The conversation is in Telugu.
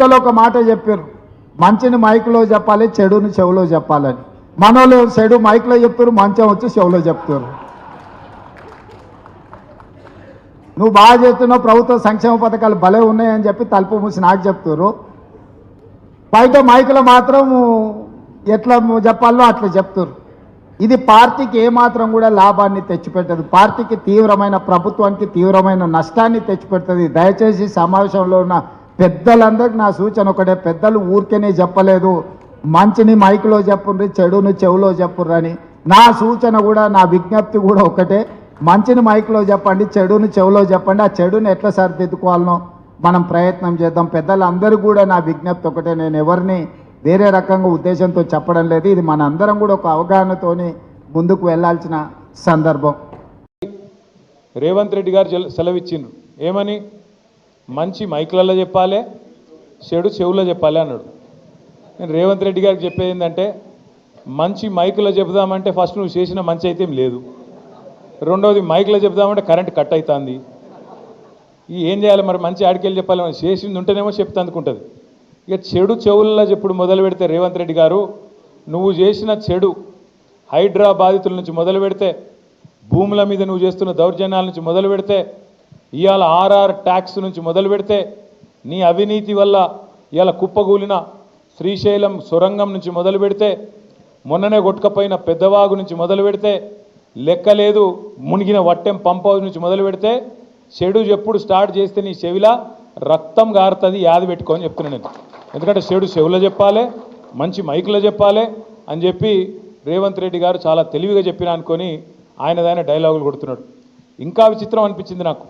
పెద్దలు ఒక మాట చెప్పారు. మంచిని మైక్లో చెప్పాలి చెడుని చెవులో చెప్పాలని. మనోళ్ళు చెడు మైక్లో చెప్తారు మంచం వచ్చి చెవులో చెప్తారు. నువ్వు బాగా చేస్తున్నావు ప్రభుత్వ సంక్షేమ పథకాలు భలే ఉన్నాయని చెప్పి తలుపు మూసి నాకు చెప్తారు. బయట మైకులు మాత్రం ఎట్లా చెప్పాలో అట్లా చెప్తారు. ఇది పార్టీకి ఏమాత్రం కూడా లాభాన్ని తెచ్చిపెట్టదు. పార్టీకి తీవ్రమైన ప్రభుత్వానికి తీవ్రమైన నష్టాన్ని తెచ్చిపెడుతుంది. దయచేసి సమావేశంలో ఉన్న పెద్దలందరికీ నా సూచన ఒకటే పెద్దలు ఊరికేనే చెప్పలేదు. మంచిని మైక్లో చెప్పుండ్రి చెడుని చెవులో చెప్పుర్రు అని. నా సూచన కూడా నా విజ్ఞప్తి కూడా ఒకటే. మంచిని మైక్లో చెప్పండి చెడుని చెవులో చెప్పండి. ఆ చెడుని ఎట్లా సరిదిద్దుకోవాలనో మనం ప్రయత్నం చేద్దాం. పెద్దలందరూ కూడా నా విజ్ఞప్తి ఒకటే నేను ఎవరిని వేరే రకంగా ఉద్దేశంతో చెప్పడం లేదు. ఇది మన అందరం కూడా ఒక అవగాహనతోని ముందుకు వెళ్ళాల్సిన సందర్భం. రేవంత్ రెడ్డి గారు సెలవిచ్చిండ్రు. ఏమని? మంచి మైకులలో చెప్పాలి చెడు చెవుల్లో చెప్పాలి అన్నాడు. నేను రేవంత్ రెడ్డి గారికి చెప్పేది ఏంటంటే మంచి మైకులో చెబుదామంటే ఫస్ట్ నువ్వు చేసిన మంచి అయితే ఏం లేదు. రెండవది మైకులో చెబుదామంటే కరెంట్ కట్ అవుతుంది ఈ ఏం చేయాలి మరి మంచి ఆడికెళ్ళి చెప్పాలి మరి చేసింది ఉంటేనేమో చెప్తా అందుకుంటుంది ఇక చెడు చెవుల్లో చెప్పుడు మొదలు పెడితే రేవంత్ రెడ్డి గారు నువ్వు చేసిన చెడు హైడ్రా బాధితుల నుంచి మొదలు పెడితే భూముల మీద నువ్వు చేస్తున్న దౌర్జన్యాల నుంచి మొదలు పెడితే ఇవాళ ఆర్ఆర్ ట్యాక్స్ నుంచి మొదలు పెడితే నీ అవినీతి వల్ల ఇవాళ కుప్పగూలిన శ్రీశైలం సొరంగం నుంచి మొదలు పెడితే మొన్ననే కొట్టుకపోయిన పెద్దవాగు నుంచి మొదలు పెడితే లెక్కలేదు మునిగిన వట్టెం పంప్ హౌస్ నుంచి మొదలు పెడితే చెడు ఎప్పుడు స్టార్ట్ చేస్తే నీ చెవిలా రక్తం గారుతుంది యాది పెట్టుకొని చెప్తున్నాను నేను. ఎందుకంటే షెడు చెవులో చెప్పాలి మంచి మైకులో చెప్పాలి అని చెప్పి రేవంత్ రెడ్డి గారు చాలా తెలివిగా చెప్పిన అనుకొని ఆయనదైన డైలాగులు కొడుతున్నాడు. ఇంకా విచిత్రం అనిపించింది నాకు.